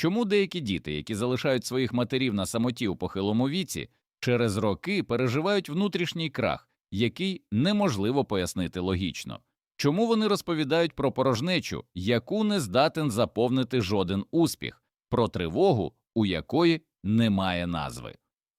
Чому деякі діти, які залишають своїх матерів на самоті у похилому віці, через роки переживають внутрішній крах, який неможливо пояснити логічно? Чому вони розповідають про порожнечу, яку не здатен заповнити жоден успіх, про тривогу, у якої немає назви?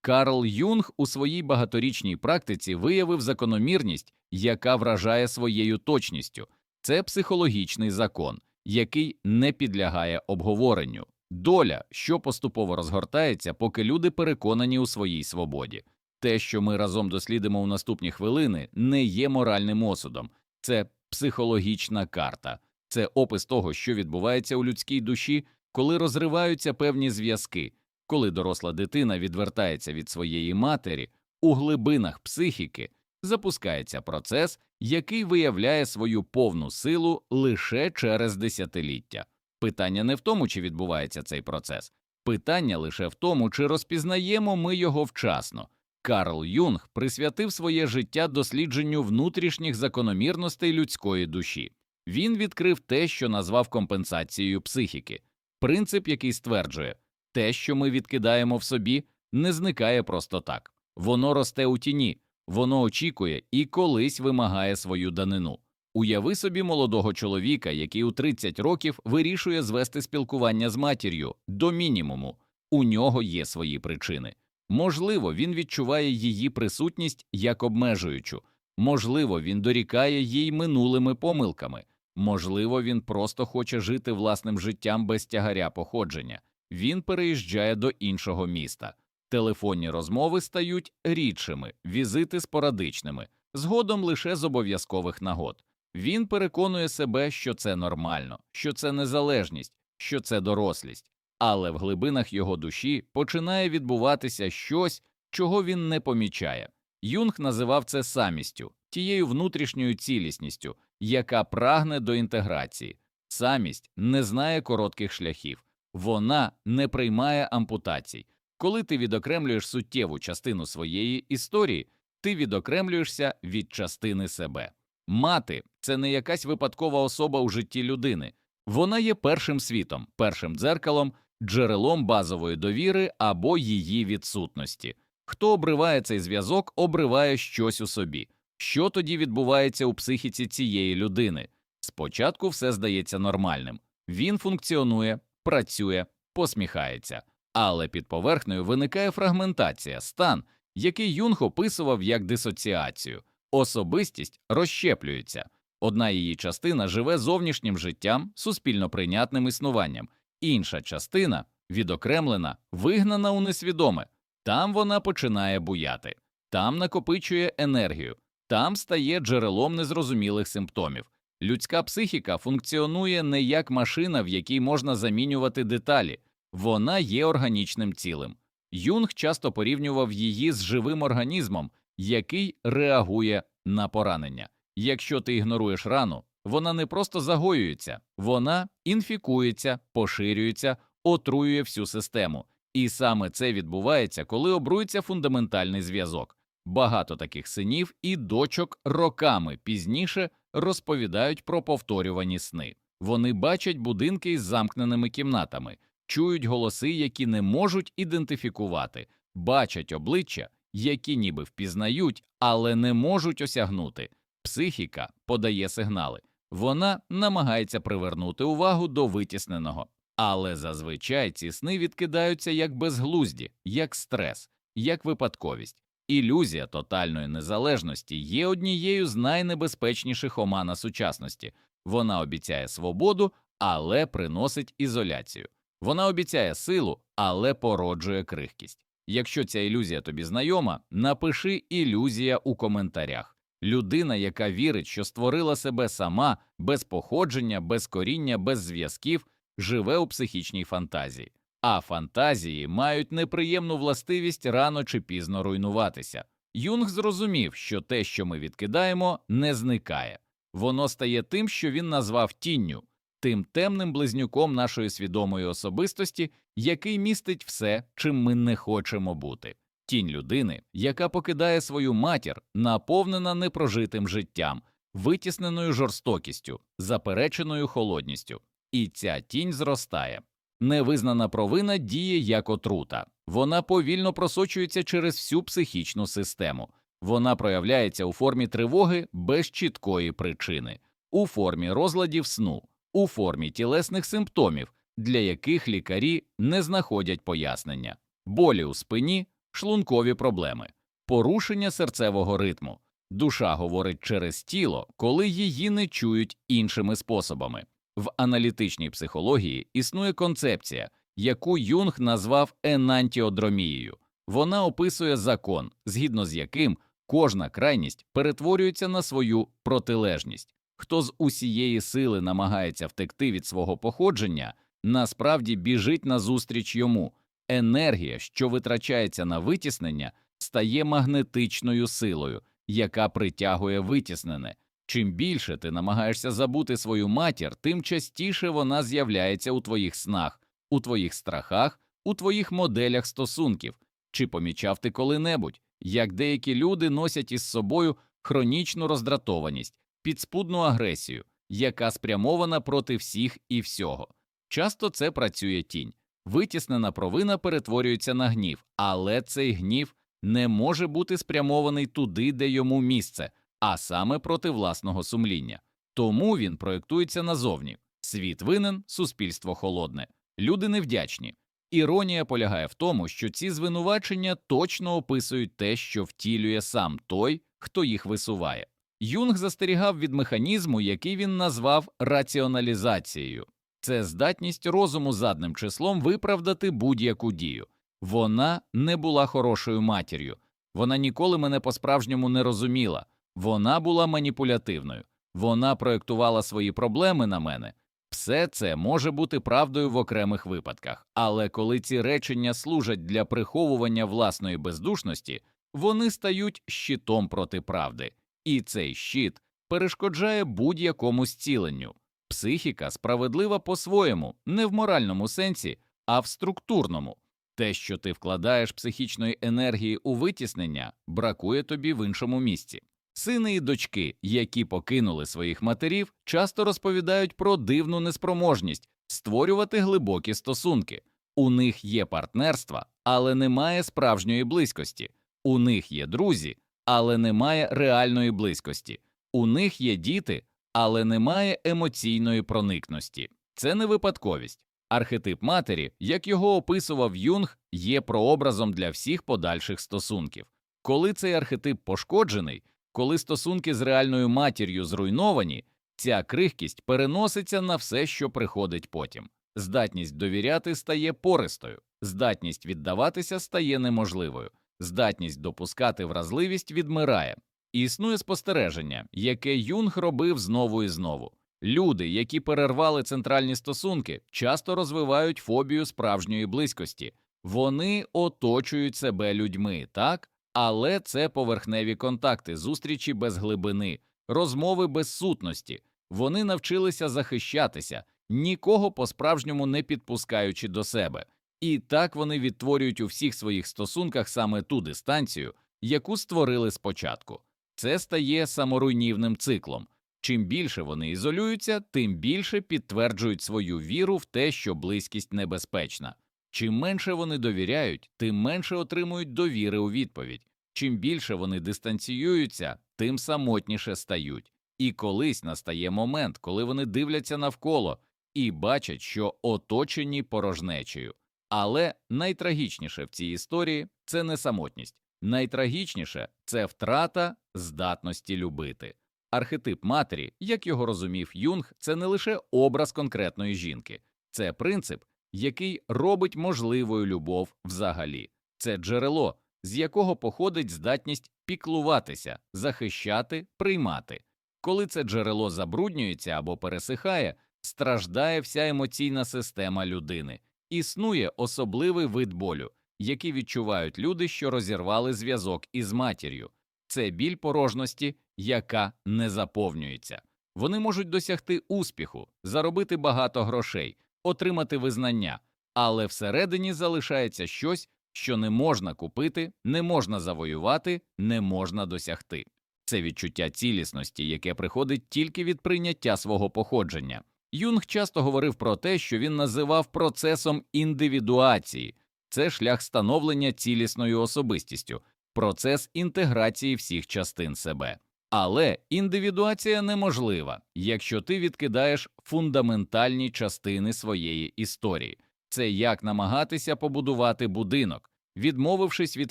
Карл Юнг у своїй багаторічній практиці виявив закономірність, яка вражає своєю точністю. Це психологічний закон, який не підлягає обговоренню. Доля, що поступово розгортається, поки люди переконані у своїй свободі. Те, що ми разом дослідимо у наступні хвилини, не є моральним осудом, це психологічна карта, це опис того, що відбувається у людській душі, коли розриваються певні зв'язки, коли доросла дитина відвертається від своєї матері, у глибинах психіки запускається процес, який виявляє свою повну силу лише через десятиліття. Питання не в тому, чи відбувається цей процес, питання лише в тому, чи розпізнаємо ми його вчасно. Карл Юнг присвятив своє життя дослідженню внутрішніх закономірностей людської душі. Він відкрив те, що назвав компенсацією психіки, принцип, який стверджує, те, що ми відкидаємо в собі, не зникає просто так, воно росте у тіні, воно очікує і колись вимагає свою данину. Уяви собі молодого чоловіка, який у 30 років вирішує звести спілкування з матір'ю до мінімуму. У нього є свої причини. Можливо, він відчуває її присутність як обмежуючу, можливо, він дорікає їй минулими помилками, можливо, він просто хоче жити власним життям без тягаря походження. Він переїжджає до іншого міста. Телефонні розмови стають рідшими, візити спорадичними, згодом лише з обов'язкових нагод. Він переконує себе, що це нормально, що це незалежність, що це дорослість, але в глибинах його душі починає відбуватися щось, чого він не помічає. Юнг називав це самістю, тією внутрішньою цілісністю, яка прагне до інтеграції. Самість не знає коротких шляхів, вона не приймає ампутацій. Коли ти відокремлюєш суттєву частину своєї історії, ти відокремлюєшся від частини себе. Мати це не якась випадкова особа у житті людини, вона є першим світом, першим дзеркалом, джерелом базової довіри або її відсутності. Хто обриває цей зв'язок, обриває щось у собі. Що тоді відбувається у психіці цієї людини? Спочатку все здається нормальним. Він функціонує, працює, посміхається, але під поверхнею виникає фрагментація, стан, який Юнг описував як дисоціацію. Особистість розщеплюється. Одна її частина живе зовнішнім життям, суспільно прийнятним існуванням, інша частина відокремлена, вигнана у несвідоме. Там вона починає буяти, там накопичує енергію, там стає джерелом незрозумілих симптомів. Людська психіка функціонує не як машина, в якій можна замінювати деталі, вона є органічним цілим. Юнг часто порівнював її з живим організмом, який реагує на поранення. Якщо ти ігноруєш рану, вона не просто загоюється, вона інфікується, поширюється, отруює всю систему. І саме це відбувається, коли обрується фундаментальний зв'язок. Багато таких синів і дочок роками пізніше розповідають про повторювані сни. Вони бачать будинки із замкненими кімнатами, чують голоси, які не можуть ідентифікувати, бачать обличчя, які ніби впізнають, але не можуть осягнути. Психіка подає сигнали, вона намагається привернути увагу до витісненого, але зазвичай ці сни відкидаються як безглузді, як стрес, як випадковість. Ілюзія тотальної незалежності є однією з найнебезпечніших омана сучасності. Вона обіцяє свободу, але приносить ізоляцію. Вона обіцяє силу, але породжує крихкість. Якщо ця ілюзія тобі знайома, напиши ілюзія у коментарях. Людина, яка вірить, що створила себе сама, без походження, без коріння, без зв'язків, живе у психічній фантазії. А фантазії мають неприємну властивість рано чи пізно руйнуватися. Юнг зрозумів, що те, що ми відкидаємо, не зникає, воно стає тим, що він назвав тінню, тим темним близнюком нашої свідомої особистості, який містить все, чим ми не хочемо бути. Тінь людини, яка покидає свою матір, наповнена непрожитим життям, витісненою жорстокістю, запереченою холодністю, і ця тінь зростає. Невизнана провина діє як отрута. Вона повільно просочується через всю психічну систему. Вона проявляється у формі тривоги без чіткої причини, у формі розладів сну, у формі тілесних симптомів, для яких лікарі не знаходять пояснення, болі у спині, шлункові проблеми, порушення серцевого ритму. Душа говорить через тіло, коли її не чують іншими способами. В аналітичній психології існує концепція, яку Юнг назвав енантіодромією. Вона описує закон, згідно з яким кожна крайність перетворюється на свою протилежність. Хто з усієї сили намагається втекти від свого походження, насправді біжить назустріч йому. Енергія, що витрачається на витіснення, стає магнетичною силою, яка притягує витіснене. Чим більше ти намагаєшся забути свою матір, тим частіше вона з'являється у твоїх снах, у твоїх страхах, у твоїх моделях стосунків. Чи помічав ти коли-небудь, як деякі люди носять із собою хронічну роздратованість, підспудну агресію, яка спрямована проти всіх і всього? Часто це працює тінь. Витіснена провина перетворюється на гнів, але цей гнів не може бути спрямований туди, де йому місце, а саме проти власного сумління. Тому він проєктується назовні. Світ винен, суспільство холодне, люди невдячні. Іронія полягає в тому, що ці звинувачення точно описують те, що втілює сам той, хто їх висуває. Юнг застерігав від механізму, який він назвав раціоналізацією. Це здатність розуму задним числом виправдати будь-яку дію. Вона не була хорошою матір'ю, вона ніколи мене по-справжньому не розуміла, вона була маніпулятивною, вона проєктувала свої проблеми на мене. Все це може бути правдою в окремих випадках, але коли ці речення служать для приховування власної бездушності, вони стають щитом проти правди, і цей щит перешкоджає будь-якому зціленню. Психіка справедлива по-своєму, не в моральному сенсі, а в структурному. Те, що ти вкладаєш психічної енергії у витіснення, бракує тобі в іншому місці. Сини і дочки, які покинули своїх матерів, часто розповідають про дивну неспроможність створювати глибокі стосунки. У них є партнерства, але немає справжньої близькості. У них є друзі, але немає реальної близькості. У них є діти, але немає емоційної проникності. Це не випадковість. Архетип матері, як його описував Юнг, є прообразом для всіх подальших стосунків. Коли цей архетип пошкоджений, коли стосунки з реальною матір'ю зруйновані, ця крихкість переноситься на все, що приходить потім. Здатність довіряти стає пористою, здатність віддаватися стає неможливою, здатність допускати вразливість відмирає. Існує спостереження, яке Юнг робив знову і знову. Люди, які перервали центральні стосунки, часто розвивають фобію справжньої близькості. Вони оточують себе людьми, так? Але це поверхневі контакти, зустрічі без глибини, розмови без сутності. Вони навчилися захищатися, нікого по-справжньому не підпускаючи до себе. І так вони відтворюють у всіх своїх стосунках саме ту дистанцію, яку створили спочатку. Це стає саморуйнівним циклом. Чим більше вони ізолюються, тим більше підтверджують свою віру в те, що близькість небезпечна. Чим менше вони довіряють, тим менше отримують довіри у відповідь. Чим більше вони дистанціюються, тим самотніше стають. І колись настає момент, коли вони дивляться навколо і бачать, що оточені порожнечею. Але найтрагічніше в цій історії це не самотність, найтрагічніше це втрата здатності любити. Архетип матері, як його розумів Юнг, це не лише образ конкретної жінки, це принцип, який робить можливою любов взагалі, це джерело, з якого походить здатність піклуватися, захищати, приймати. Коли це джерело забруднюється або пересихає, страждає вся емоційна система людини, існує особливий вид болю, який відчувають люди, що розірвали зв'язок із матір'ю. Це біль порожності, яка не заповнюється. Вони можуть досягти успіху, заробити багато грошей, отримати визнання, але всередині залишається щось, що не можна купити, не можна завоювати, не можна досягти. Це відчуття цілісності, яке приходить тільки від прийняття свого походження. Юнг часто говорив про те, що він називав процесом індивідуації, це шлях становлення цілісною особистістю, процес інтеграції всіх частин себе. Але індивідуація неможлива, якщо ти відкидаєш фундаментальні частини своєї історії. Це як намагатися побудувати будинок, відмовившись від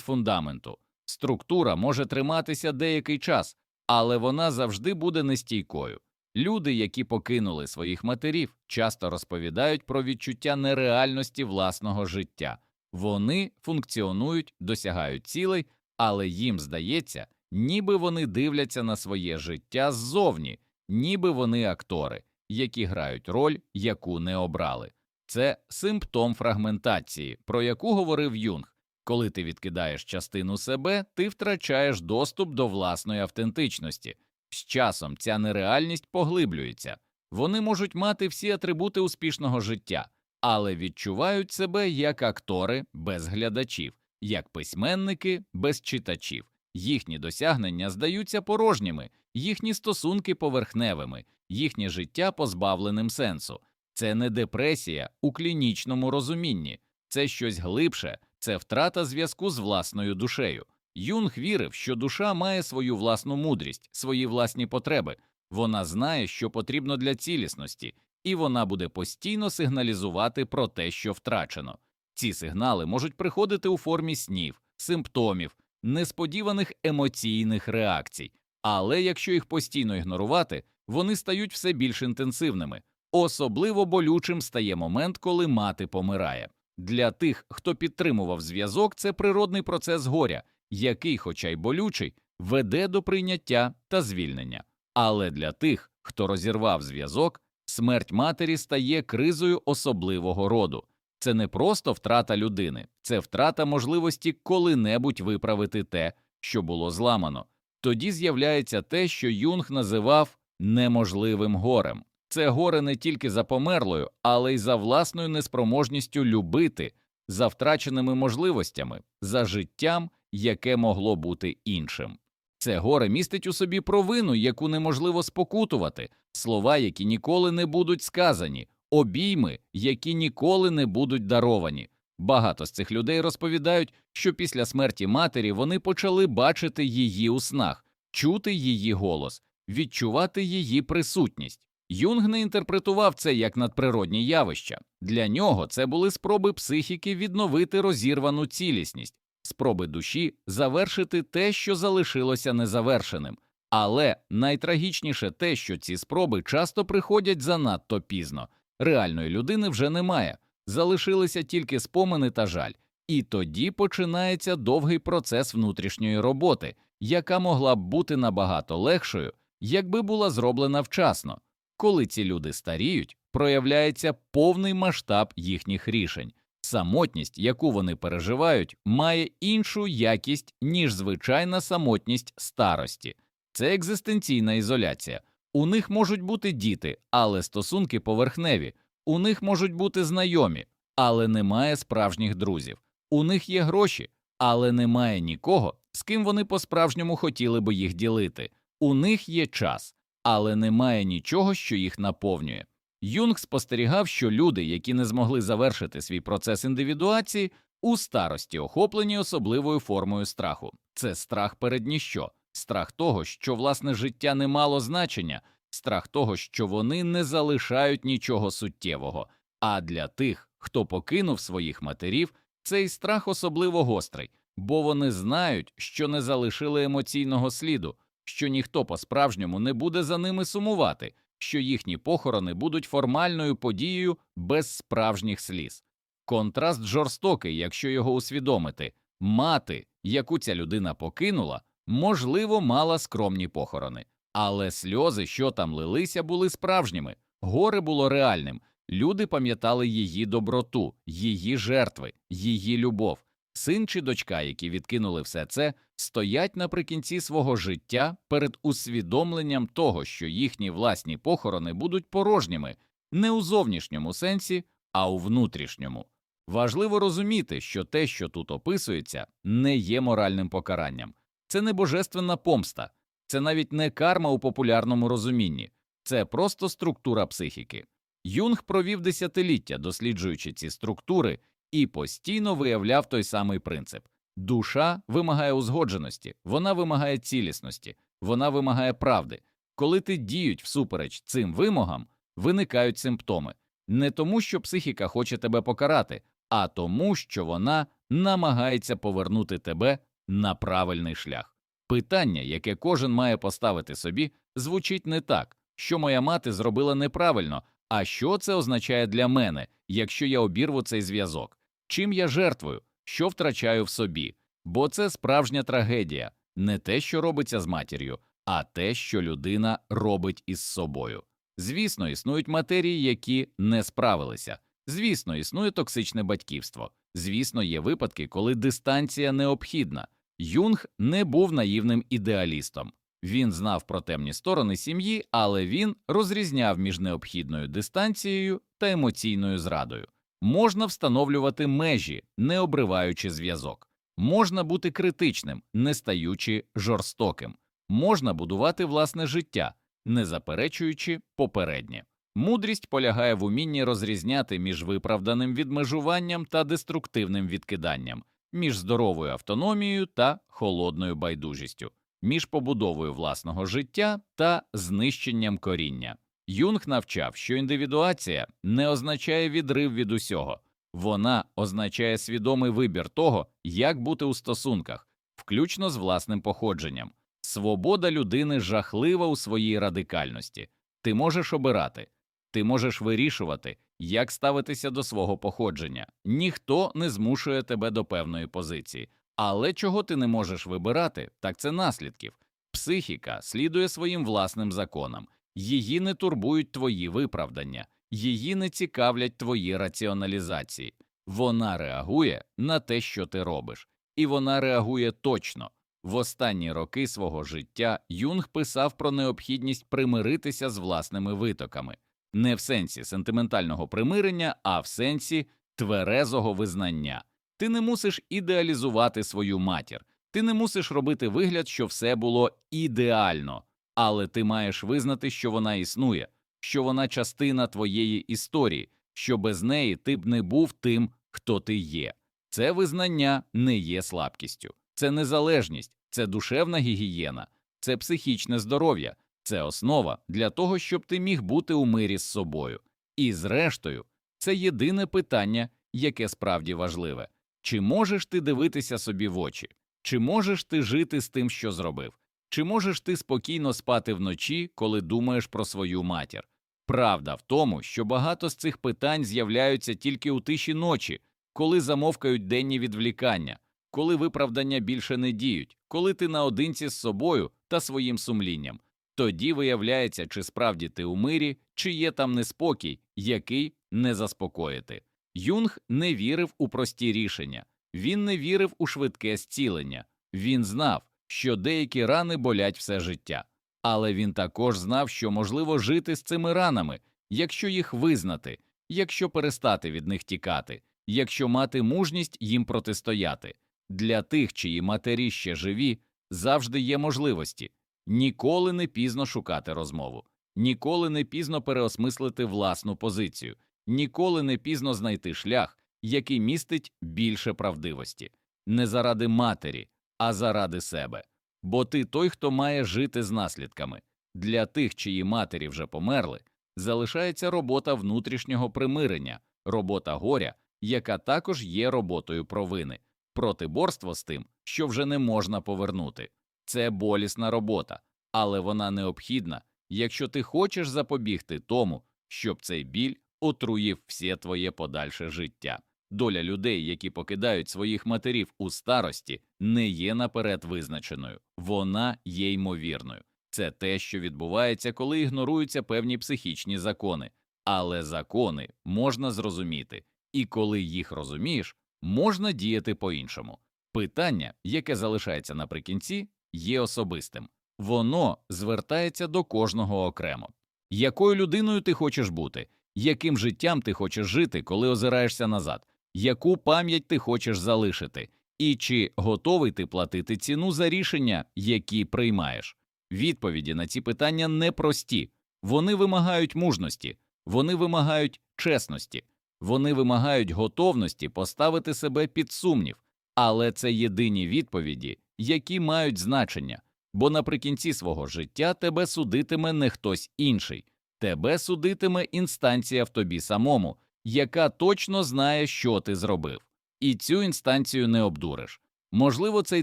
фундаменту. Структура може триматися деякий час, але вона завжди буде нестійкою. Люди, які покинули своїх матерів, часто розповідають про відчуття нереальності власного життя. Вони функціонують, досягають цілей, але їм здається, ніби вони дивляться на своє життя ззовні, ніби вони актори, які грають роль, яку не обрали. Це симптом фрагментації, про яку говорив Юнг. Коли ти відкидаєш частину себе, ти втрачаєш доступ до власної автентичності. З часом ця нереальність поглиблюється. Вони можуть мати всі атрибути успішного життя, але відчувають себе як актори без глядачів, як письменники без читачів. Їхні досягнення здаються порожніми, їхні стосунки поверхневими, їхнє життя позбавленим сенсу. Це не депресія у клінічному розумінні, це щось глибше, це втрата зв'язку з власною душею. Юнг вірив, що душа має свою власну мудрість, свої власні потреби. Вона знає, що потрібно для цілісності, і вона буде постійно сигналізувати про те, що втрачено. Ці сигнали можуть приходити у формі снів, симптомів, несподіваних емоційних реакцій, але якщо їх постійно ігнорувати, вони стають все більш інтенсивними. Особливо болючим стає момент, коли мати помирає. Для тих, хто підтримував зв'язок, це природний процес горя, який, хоча й болючий, веде до прийняття та звільнення. Але для тих, хто розірвав зв'язок, смерть матері стає кризою особливого роду. Це не просто втрата людини, це втрата можливості коли-небудь виправити те, що було зламано. Тоді з'являється те, що Юнг називав неможливим горем. Це горе не тільки за померлою, але й за власною неспроможністю любити, за втраченими можливостями, за життям, яке могло бути іншим. Це горе містить у собі провину, яку неможливо спокутувати, слова, які ніколи не будуть сказані, обійми, які ніколи не будуть даровані. Багато з цих людей розповідають, що після смерті матері вони почали бачити її у снах, чути її голос, відчувати її присутність. Юнг не інтерпретував це як надприродні явища. Для нього це були спроби психіки відновити розірвану цілісність, спроби душі завершити те, що залишилося незавершеним. Але найтрагічніше те, що ці спроби часто приходять занадто пізно. Реальної людини вже немає, залишилися тільки спомини та жаль, і тоді починається довгий процес внутрішньої роботи, яка могла б бути набагато легшою, якби була зроблена вчасно. Коли ці люди старіють, проявляється повний масштаб їхніх рішень. Самотність, яку вони переживають, має іншу якість, ніж звичайна самотність старості. Це екзистенційна ізоляція. У них можуть бути діти, але стосунки поверхневі, у них можуть бути знайомі, але немає справжніх друзів. У них є гроші, але немає нікого, з ким вони по-справжньому хотіли би їх ділити. У них є час, але немає нічого, що їх наповнює. Юнг спостерігав, що люди, які не змогли завершити свій процес індивідуації, у старості охоплені особливою формою страху. Це страх перед ніщо, страх того, що власне життя не мало значення, страх того, що вони не залишають нічого суттєвого. А для тих, хто покинув своїх матерів, цей страх особливо гострий, бо вони знають, що не залишили емоційного сліду, що ніхто по-справжньому не буде за ними сумувати, що їхні похорони будуть формальною подією без справжніх сліз. Контраст жорстокий, якщо його усвідомити, мати, яку ця людина покинула, можливо, мала скромні похорони, але сльози, що там лилися, були справжніми, горе було реальним. Люди пам'ятали її доброту, її жертви, її любов. Син чи дочка, які відкинули все це, стоять наприкінці свого життя перед усвідомленням того, що їхні власні похорони будуть порожніми не у зовнішньому сенсі, а у внутрішньому. Важливо розуміти, що те, що тут описується, не є моральним покаранням, це не божественна помста, це навіть не карма у популярному розумінні, це просто структура психіки. Юнг провів десятиліття, досліджуючи ці структури, і постійно виявляв той самий принцип. Душа вимагає узгодженості, вона вимагає цілісності, вона вимагає правди. Коли ти діють всупереч цим вимогам, виникають симптоми не тому, що психіка хоче тебе покарати, а тому, що вона намагається повернути тебе на правильний шлях. Питання, яке кожен має поставити собі, звучить не так, що моя мати зробила неправильно, а що це означає для мене, якщо я обірву цей зв'язок, чим я жертвую, що втрачаю в собі, бо це справжня трагедія, не те, що робиться з матір'ю, а те, що людина робить із собою. Звісно, існують матерії, які не справилися. Звісно, існує токсичне батьківство. Звісно, є випадки, коли дистанція необхідна. Юнг не був наївним ідеалістом. Він знав про темні сторони сім'ї, але він розрізняв між необхідною дистанцією та емоційною зрадою. Можна встановлювати межі, не обриваючи зв'язок. Можна бути критичним, не стаючи жорстоким. Можна будувати власне життя, не заперечуючи попереднє. Мудрість полягає в умінні розрізняти між виправданим відмежуванням та деструктивним відкиданням, між здоровою автономією та холодною байдужістю, між побудовою власного життя та знищенням коріння. Юнг навчав, що індивідуація не означає відрив від усього, вона означає свідомий вибір того, як бути у стосунках, включно з власним походженням. Свобода людини жахлива у своїй радикальності. Ти можеш обирати, ти можеш вирішувати, як ставитися до свого походження. Ніхто не змушує тебе до певної позиції, але чого ти не можеш вибирати, так це наслідків. Психіка слідує своїм власним законам, її не турбують твої виправдання, її не цікавлять твої раціоналізації. Вона реагує на те, що ти робиш, і вона реагує точно. В останні роки свого життя Юнг писав про необхідність примиритися з власними витоками, не в сенсі сентиментального примирення, а в сенсі тверезого визнання. Ти не мусиш ідеалізувати свою матір, ти не мусиш робити вигляд, що все було ідеально, але ти маєш визнати, що вона існує, що вона частина твоєї історії, що без неї ти б не був тим, хто ти є. Це визнання не є слабкістю, це незалежність, це душевна гігієна, це психічне здоров'я, це основа для того, щоб ти міг бути у мирі з собою. І, зрештою, це єдине питання, яке справді важливе чи можеш ти дивитися собі в очі, чи можеш ти жити з тим, що зробив, чи можеш ти спокійно спати вночі, коли думаєш про свою матір? Правда в тому, що багато з цих питань з'являються тільки у тиші ночі, коли замовкають денні відвлікання, коли виправдання більше не діють, коли ти наодинці з собою та своїм сумлінням. Тоді виявляється, чи справді ти у мирі, чи є там неспокій, який не заспокоїти. Юнг не вірив у прості рішення, він не вірив у швидке зцілення, він знав, що деякі рани болять все життя, але він також знав, що можливо жити з цими ранами, якщо їх визнати, якщо перестати від них тікати, якщо мати мужність їм протистояти. Для тих, чиї матері ще живі, завжди є можливості. Ніколи не пізно шукати розмову, ніколи не пізно переосмислити власну позицію, ніколи не пізно знайти шлях, який містить більше правдивості, не заради матері, а заради себе. Бо ти той, хто має жити з наслідками. Для тих, чиї матері вже померли, залишається робота внутрішнього примирення, робота горя, яка також є роботою провини, протиборство з тим, що вже не можна повернути. Це болісна робота, але вона необхідна, якщо ти хочеш запобігти тому, щоб цей біль отруїв все твоє подальше життя. Доля людей, які покидають своїх матерів у старості, не є наперед визначеною, вона є ймовірною. Це те, що відбувається, коли ігноруються певні психічні закони, але закони можна зрозуміти, і коли їх розумієш, можна діяти по іншому. Питання, яке залишається наприкінці, є особистим, воно звертається до кожного окремо. Якою людиною ти хочеш бути, яким життям ти хочеш жити, коли озираєшся назад, яку пам'ять ти хочеш залишити, і чи готовий ти платити ціну за рішення, які приймаєш? Відповіді на ці питання непрості, вони вимагають мужності, Вони вимагають чесності, вони вимагають готовності поставити себе під сумнів, але це єдині відповіді, які мають значення, бо наприкінці свого життя тебе судитиме не хтось інший, тебе судитиме інстанція в тобі самому, яка точно знає, що ти зробив, і цю інстанцію не обдуриш. Можливо, цей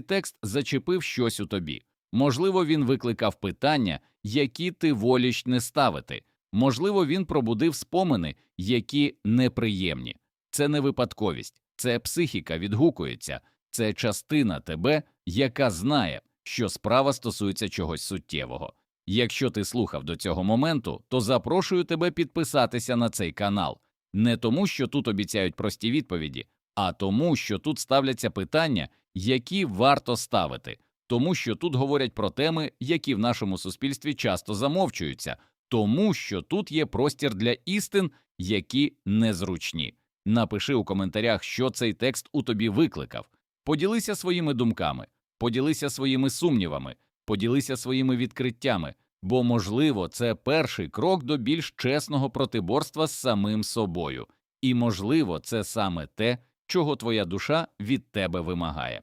текст зачепив щось у тобі, можливо, він викликав питання, які ти воліш не ставити, можливо, він пробудив спомини, які неприємні. Це не випадковість, це психіка відгукується, це частина тебе, яка знає, що справа стосується чогось суттєвого. Якщо ти слухав до цього моменту, то запрошую тебе підписатися на цей канал не тому, що тут обіцяють прості відповіді, а тому, що тут ставляться питання, які варто ставити, тому що тут говорять про теми, які в нашому суспільстві часто замовчуються, тому що тут є простір для істин, які незручні. Напиши у коментарях, що цей текст у тобі викликав. Поділися своїми думками, поділися своїми сумнівами, поділися своїми відкриттями, бо, можливо, це перший крок до більш чесного протиборства з самим собою, і, можливо, це саме те, чого твоя душа від тебе вимагає.